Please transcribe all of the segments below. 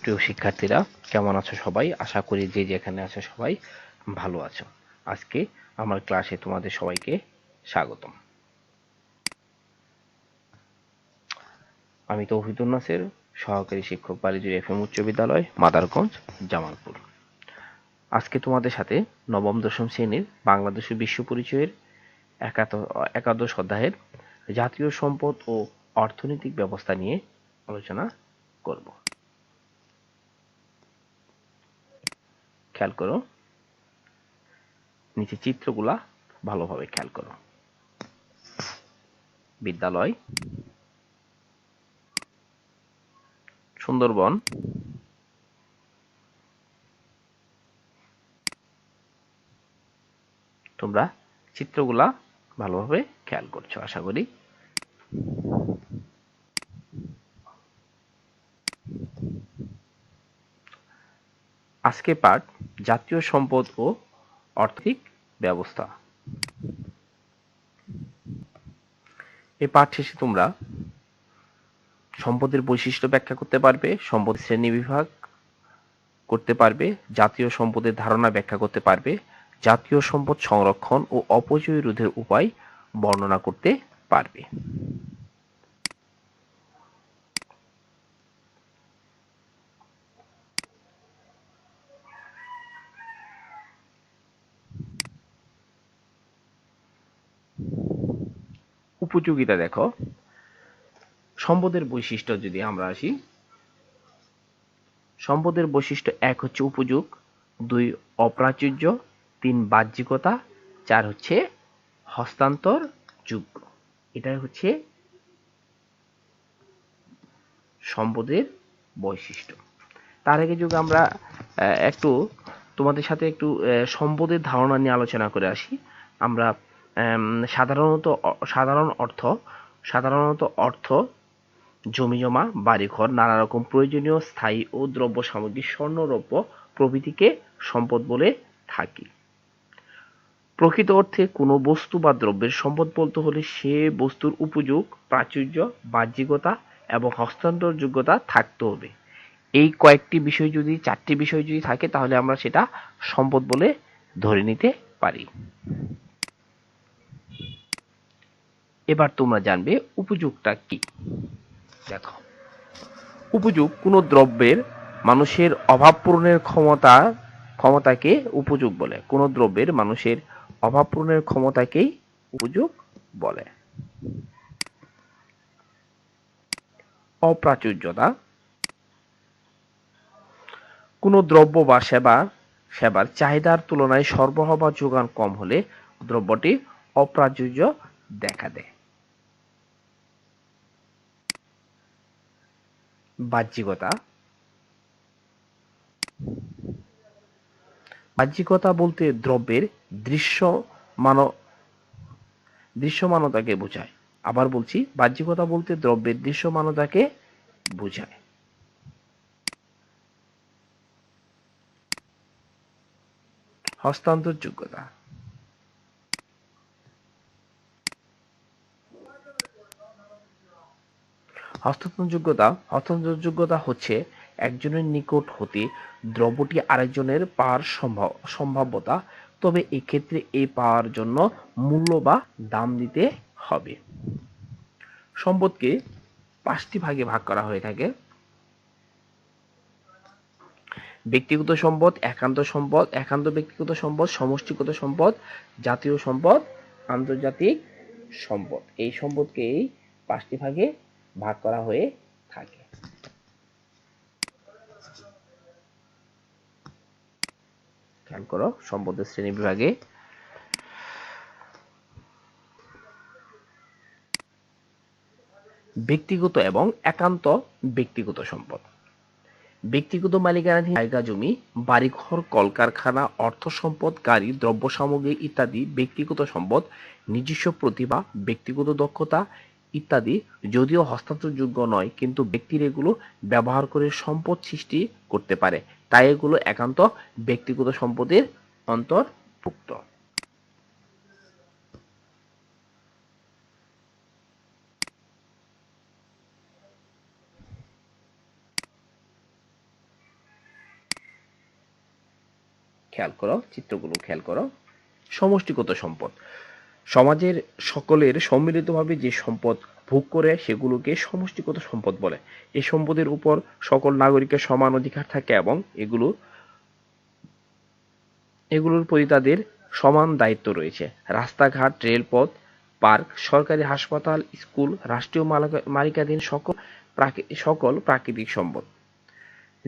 প্রিয় শিক্ষার্থীরা, কেমন আছো সবাই? আশা করি যে যেখানে আছো সবাই ভালো আছো। আজকে আমার ক্লাসে তোমাদের সবাইকে স্বাগতম। আমি তৌহিদুল নাসের, সহকারী শিক্ষক বালিজুর এফ এম উচ্চ বিদ্যালয়, মাদারগঞ্জ, জামালপুর। আজকে তোমাদের সাথে নবম, দশম শ্রেণির বাংলাদেশ বিশ্ব পরিচয়ের একাদশ অধ্যায়ের জাতীয় সম্পদ ও অর্থনৈতিক ব্যবস্থা নিয়ে আলোচনা করব। খেয়াল করো। নিচে চিত্রগুলা ভালোভাবে খেয়াল করো। বিদ্যালয়, সুন্দরবন, তোমরা চিত্রগুলা ভালোভাবে খেয়াল করছ, আশা করি। আজকে পাঠ জাতীয় সম্পদ ও আর্থিক ব্যবস্থা। এই পাঠ শেষে তোমরা সম্পদের বৈশিষ্ট্য ব্যাখ্যা করতে পারবে, সম্পদ শ্রেণি বিভাগ করতে পারবে, জাতীয় সম্পদের ধারণা ব্যাখ্যা করতে পারবে, জাতীয় সম্পদ সংরক্ষণ ও অপচয় রোধের উপায় বর্ণনা করতে পারবে। উপযোগিতা দেখো। সম্পদের বৈশিষ্ট্য যদি আমরা আসি, সম্পদের বৈশিষ্ট্য এক হচ্ছে উপযোগ, দুই অপ্রাচুর্য, তিন বাহ্যিকতা, চার হচ্ছে হস্তান্তর যোগ্য। এটাই হচ্ছে সম্পদের বৈশিষ্ট্য। তার আগে যদি আমরা একটু তোমাদের সাথে একটু সম্পদের ধারণা নিয়ে আলোচনা করে আসি, আমরা সাধারণত সাধারণ অর্থ, সাধারণত অর্থ, জমি জমা, বাড়িঘর, নানা রকম প্রয়োজনীয় স্থায়ী ও দ্রব্য সামগ্রী স্বর্ণরৌপ্য প্রভৃতিকে সম্পদ বলে থাকি। প্রকৃত অর্থে কোনো বস্তু বা দ্রব্যের সম্পদ বলতে হলে সে বস্তুর উপযোগ, প্রাচুর্য, বাহ্যিকতা এবং হস্তান্তর যোগ্যতা থাকতে হবে। এই কয়েকটি বিষয় যদি, চারটি বিষয় যদি থাকে, তাহলে আমরা সেটা সম্পদ বলে ধরে নিতে পারি। এবার তোমরা জানবে উপযোগটা কি। দেখো। উপযোগ কোনো দ্রব্যের মানুষের অভাব পূরণের ক্ষমতা, ক্ষমতাকে উপযোগ বলে। কোনো দ্রব্যের মানুষের অভাব পূরণের ক্ষমতাকেই উপযোগ বলে। অপ্রাচুর্যতা। কোনো দ্রব্য বা সেবা, সেবার চাহিদার তুলনায় সরবরাহ বা যোগান কম হলে দ্রব্যটি অপ্রাচুর্য দেখা দেয়। বাহ্যিকতা। বাহ্যিকতা বলতে দ্রব্যের দৃশ্য মান দৃশ্যমানতাকে বোঝায়। আবার বলছি, বাহ্যিকতা বলতে দ্রব্যের দৃশ্যমানতাকে বোঝায়। হস্তান্তর হস্তান্তরযোগ্যতা হস্তান্তরযোগ্যতা হচ্ছে একজনের নিকট হতে দ্রব্যটি আরেকজনের পাওয়ার সম্ভাব্যতা। তবে এক্ষেত্রে এই পাওয়ার জন্য মূল্য বা দাম দিতে হবে। সম্পদকে পাঁচটি ভাগে ভাগ করা হয়ে থাকে। ব্যক্তিগত সম্পদ, একান্ত সম্পদ, একান্ত ব্যক্তিগত সম্পদ, সমষ্টিগত সম্পদ, জাতীয় সম্পদ, আন্তর্জাতিক সম্পদ। এই সম্পদকে এই পাঁচটি ভাগে ভাগ করা হয়ে থাকে। খেয়াল করো সম্পদের শ্রেণি বিভাগে ব্যক্তিগত এবং একান্ত ব্যক্তিগত সম্পদ। ব্যক্তিগত মালিকানাধীন জায়গা, জমি, বাড়িঘর, কলকারখানা, অর্থ সম্পদ, গাড়ি, দ্রব্য সামগ্রী ইত্যাদি ব্যক্তিগত সম্পদ, নিজস্ব প্রতিভা, ব্যক্তিগত দক্ষতা ইত্যাদি, যদিও হস্তান্তরযোগ্য নয়, কিন্তু ব্যক্তির এগুলো ব্যবহার করে সম্পদ সৃষ্টি করতে পারে। তাই এগুলো একান্ত ব্যক্তিগত সম্পদের অন্তর্ভুক্ত। খেয়াল করো, চিত্রগুলো খেয়াল করো। সমষ্টিগত সম্পদ। সমাজের সকলের সম্মিলিতভাবে যে সম্পদ ভোগ করে সেগুলোকে সমষ্টিগত সম্পদ বলে। এই সম্পদের উপর সকল নাগরিকের সমান অধিকার থাকে এবং এগুলো, এগুলোর প্রতি তাদের সমান দায়িত্ব রয়েছে। রাস্তাঘাট, রেলপথ, পার্ক, সরকারি হাসপাতাল, স্কুল, রাষ্ট্রীয় মালিকা- মালিকাধীন সকল সকল প্রাকৃতিক সম্পদ।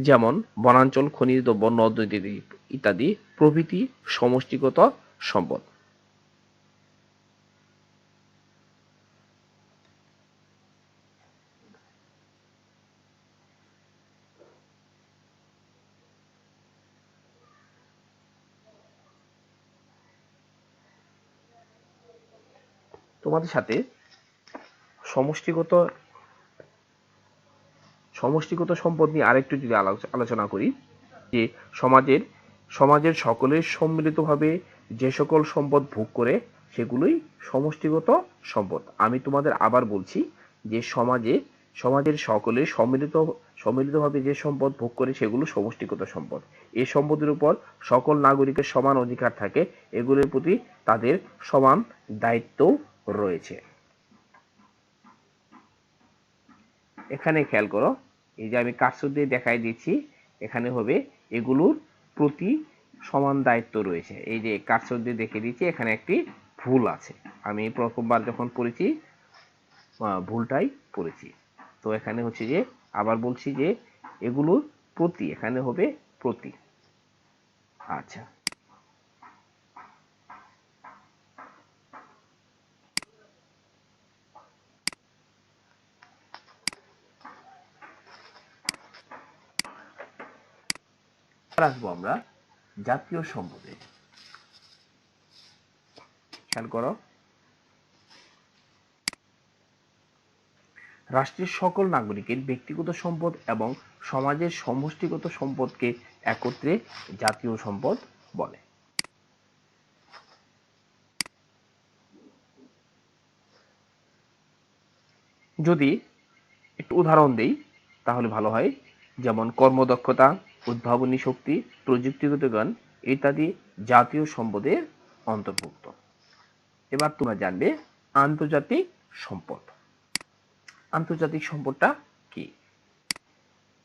যেমন বনাঞ্চল, খনিজ দ্রব্য নদ ইত্যাদি প্রভৃতি সমষ্টিগত সম্পদ। তোমাদের সাথে সমষ্টিগত সমষ্টিগত সম্পদ নিয়ে আরেকটু যদি আলো- আলোচনা করি, যে সমাজের সমাজের সকলের সম্মিলিতভাবে যে সকল সম্পদ ভোগ করে, সেগুলোই সমষ্টিগত সম্পদ। আমি তোমাদের আবার বলছি যে সমাজে, সমাজের সকলের সম্মিলিত, সম্মিলিতভাবে যে সম্পদ ভোগ করে, সেগুলো সমষ্টিগত সম্পদ। এই সম্পদের উপর সকল নাগরিকের সমান অধিকার থাকে, এগুলোর প্রতি তাদের সমান দায়িত্বও রয়েছে। এখানে খেয়াল করো, এই যে আমি কারসর দিয়ে দেখাই দিচ্ছি, এখানে হবে এগুলোর প্রতি সমান দায়িত্ব রয়েছে। এই যে কারসর দিয়ে দেখে দিচ্ছি, এখানে একটি ভুল আছে। আমি প্রথমবার যখন পড়েছি ভুলটাই পড়েছি। তো এখানে হচ্ছে যে, আবার বলছি যে, এগুলোর প্রতি, এখানে হবে প্রতি। আচ্ছা। এবার আসব আমরা জাতীয় সম্পদে। খেয়াল করো। রাষ্ট্রের সকল নাগরিকের ব্যক্তিগত সম্পদ এবং সমাজের সমষ্টিগত সম্পদকে একত্রে জাতীয় সম্পদ বলে। যদি একটু উদাহরণ দেই, তাহলে ভালো হয়। যেমন কর্মদক্ষতা উদ্ভাবনী শক্তি, প্রযুক্তিগত জ্ঞান ইত্যাদি জাতীয় সম্পদের অন্তর্ভুক্ত। এবার তোমরা জানবে আন্তর্জাতিক সম্পদ। আন্তর্জাতিক সম্পদটা কি?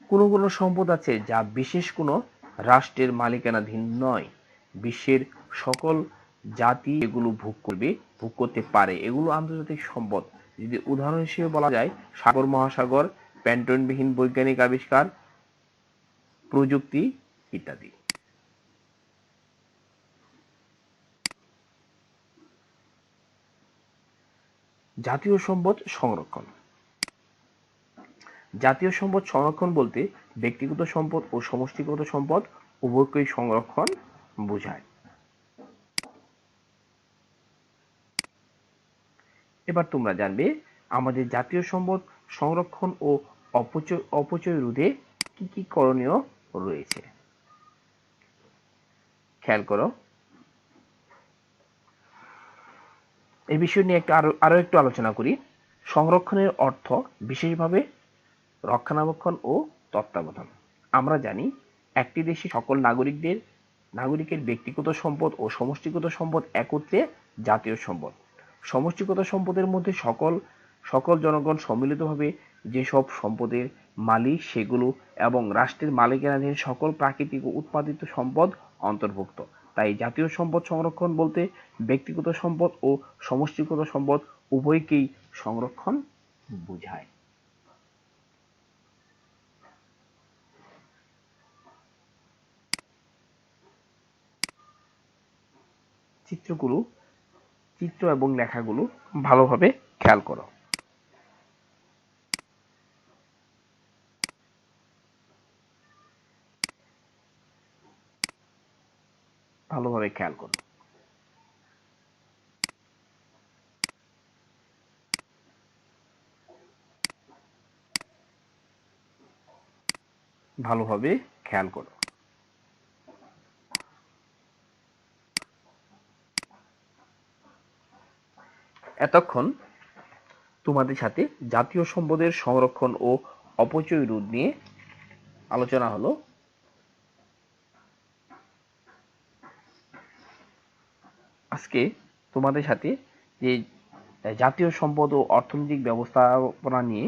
কোনো কোনো সম্পদ আছে যা বিশেষ কোনো রাষ্ট্রের মালিকানাধীন নয়। বিশ্বের সকল জাতি এগুলো ভোগ করবে, ভোগ করতে পারে। এগুলো আন্তর্জাতিক সম্পদ। যদি উদাহরণ হিসেবে বলা যায়, সাগর মহাসাগর, প্যান্টনবিহীন বৈজ্ঞানিক আবিষ্কার প্রযুক্তি ইত্যাদি। জাতীয় সম্পদ সংরক্ষণ। জাতীয় সম্পদ সংরক্ষণ বলতে ব্যক্তিগত সম্পদ ও সমষ্টিগত সম্পদ উভয়কেই সংরক্ষণ বোঝায়। এবার তোমরা জানবে আমাদের জাতীয় সম্পদ সংরক্ষণ ও অপচয় অপচয় রোধে কি কি করণীয় রয়েছে। খেয়াল করো। এই বিষয় নিয়ে একটু আরও আরও একটু আলোচনা করি। সংরক্ষণের অর্থ বিশেষভাবে রক্ষণাবেক্ষণ ও তত্ত্বাবধান। আমরা জানি একটি দেশে সকল নাগরিকদের, নাগরিকের ব্যক্তিগত সম্পদ ও সমষ্টিগত সম্পদ একত্রে জাতীয় সম্পদ। সমষ্টিগত সম্পদের মধ্যে সকল সকল জনগণ সম্মিলিতভাবে যেসব সম্পদের মালিক সেগুলো এবং রাষ্ট্রের মালিকানাধীন সকল প্রাকৃতিক ও উৎপাদিত সম্পদ অন্তর্ভুক্ত। তাই জাতীয় সম্পদ সংরক্ষণ বলতে ব্যক্তিগত সম্পদ ও সমষ্টিগত সম্পদ উভয়কেই সংরক্ষণ বোঝায়। চিত্রগুলো, চিত্র এবং লেখাগুলো ভালোভাবে খেয়াল করো। ভালোভাবে খেয়াল করো। ভালোভাবে খেয়াল করো। এতক্ষণ তোমাদের সাথে জাতীয় সম্পদের সংরক্ষণ ও অপচয় রোধ নিয়ে আলোচনা হলো। আজকে তোমাদের সাথে যে জাতীয় সম্পদ ও অর্থনৈতিক ব্যবস্থাপনা নিয়ে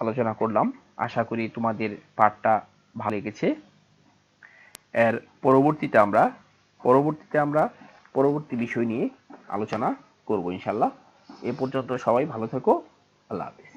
আলোচনা করলাম। আশা করি তোমাদের পাঠটা ভালো লেগেছে। এর পরবর্তীতে আমরা পরবর্তীতে আমরা পরবর্তী বিষয় নিয়ে আলোচনা করব ইনশাল্লাহ। এ পর্যন্ত সবাই ভালো থেকো। আল্লাহ হাফিজ।